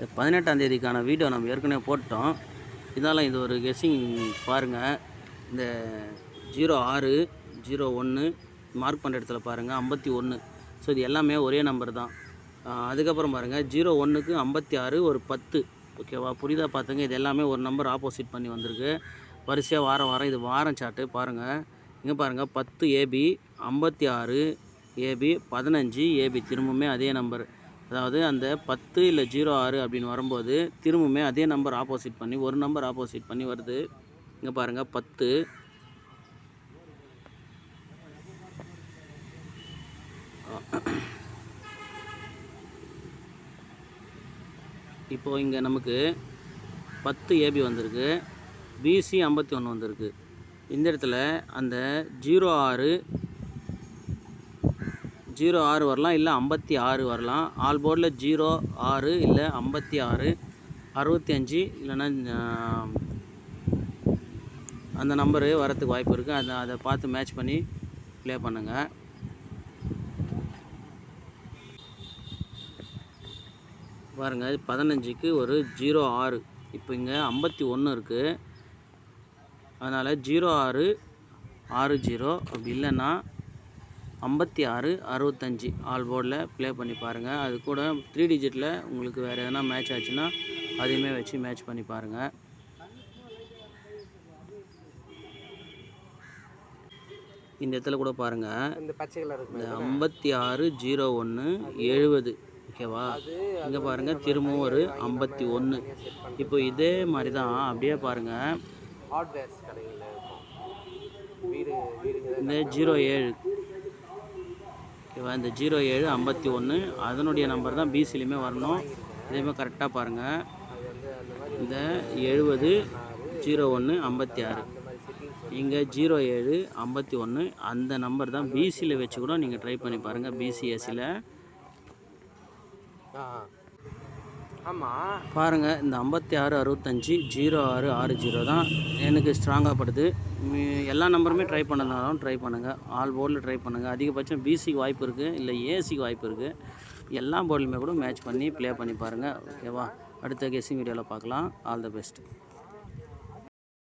இந்த பதினெட்டாம் தேதிக்கான வீடியோ நம்ம ஏற்கனவே போட்டோம். இதனால் இது ஒரு கெஸ்ஸிங் பாருங்கள் இந்த ஜீரோ ஆறு ஜீரோ ஒன்று மார்க் பண்ணுற இடத்துல பாருங்கள் ஐம்பத்தி ஒன்று ஸோ இது எல்லாமே ஒரே நம்பர் தான். அதுக்கப்புறம் பாருங்கள் ஜீரோ ஒன்றுக்கு ஐம்பத்தி ஆறு ஒரு பத்து. ஓகேவா புரியுதா? பார்த்துங்க இது எல்லாமே ஒரு நம்பர் ஆப்போசிட் பண்ணி வந்திருக்கு. வரிசையாக வாரம் வாரம் இது வாரம் சார்ட்டு பாருங்கள் இங்கே பாருங்கள் பத்து ஏபி ஐம்பத்தி ஆறு ஏபி பதினஞ்சு ஏபி திரும்பவுமே அதே நம்பர் அதாவது அந்த பத்து இல்லை ஜீரோ ஆறு அப்படின்னு வரும்போது திரும்பவுமே அதே நம்பர் ஆப்போசிட் பண்ணி ஒரு நம்பர் ஆப்போசிட் பண்ணி வருது. இங்கே பாருங்கள் பத்து. இப்போ இங்கே நமக்கு பத்து ஏபி வந்திருக்கு. பிசி ஐம்பத்தி ஒன்று வந்திருக்கு. இந்த இடத்துல அந்த ஜீரோ ஆறு ஜீரோ ஆறு வரலாம் இல்லை ஐம்பத்தி ஆறு வரலாம். ஆல் போர்டில் ஜீரோ ஆறு இல்லை ஐம்பத்தி ஆறு. அறுபத்தி அஞ்சு இல்லைன்னா அந்த நம்பரு வரத்துக்கு வாய்ப்பு இருக்குது அதை அதை பார்த்து மேட்ச் பண்ணி ப்ளே பண்ணுங்கள் பாருங்கள் பதினஞ்சுக்கு ஒரு ஜீரோ ஆறு. இப்போ இங்கே ஐம்பத்தி ஒன்று இருக்குது அதனால் ஜீரோ ஆறு ஆறு ஜீரோ. அப்படி இல்லைன்னா ஐம்பத்தி ஆறு அறுபத்தஞ்சி ஆல் போர்டில் ப்ளே பண்ணி பாருங்கள் அது கூட த்ரீ டிஜிட்டில் உங்களுக்கு வேறு எதனா மேட்ச் ஆச்சுன்னா அதையுமே வச்சு மேட்ச் பண்ணி பாருங்கள் இந்த இடத்துல கூட பாருங்கள் இந்த ஐம்பத்தி ஆறு ஜீரோ ஒன்று எழுபது. ஓகேவா இங்கே பாருங்கள் திரும்பவும் ஒரு ஐம்பத்தி ஒன்று இப்போ இதே மாதிரி தான் அப்படியே பாருங்கள் இந்த ஜீரோ ஏழு. ஓகேவா? இந்த ஜீரோ ஏழு ஐம்பத்தி ஒன்று அதனுடைய நம்பர் தான் பிசிலையுமே வரணும். இதேமாதிரி கரெக்டாக பாருங்கள் இந்த எழுபது ஜீரோ ஒன்று ஐம்பத்தி ஆறு. இங்கே ஜீரோ ஏழு ஐம்பத்தி ஒன்று அந்த நம்பர் தான் பிசியில் வச்சு கூட நீங்கள் ட்ரை பண்ணி பாருங்கள் பிசிஎஸ்சியில் ஆ. ஆமாம் பாருங்கள் இந்த ஐம்பத்தி ஆறு அறுபத்தஞ்சி ஜீரோ ஆறு ஆறு ஜீரோ தான் எனக்கு ஸ்ட்ராங்காக படுது. எல்லா நம்பருமே ட்ரை பண்ணதுனாலும் ட்ரை பண்ணுங்கள் ஆல் போர்டில் ட்ரை பண்ணுங்கள் அதிகபட்சம் பிசிக்கு வாய்ப்பு இருக்குது இல்லை ஏசிக்கு வாய்ப்பு இருக்குது எல்லா போர்டுலையுமே கூட மேட்ச் பண்ணி ப்ளே பண்ணி பாருங்கள் ஓகேவா அடுத்த கெஸ்ஸிங் வீடியோவில் பார்க்கலாம். All the best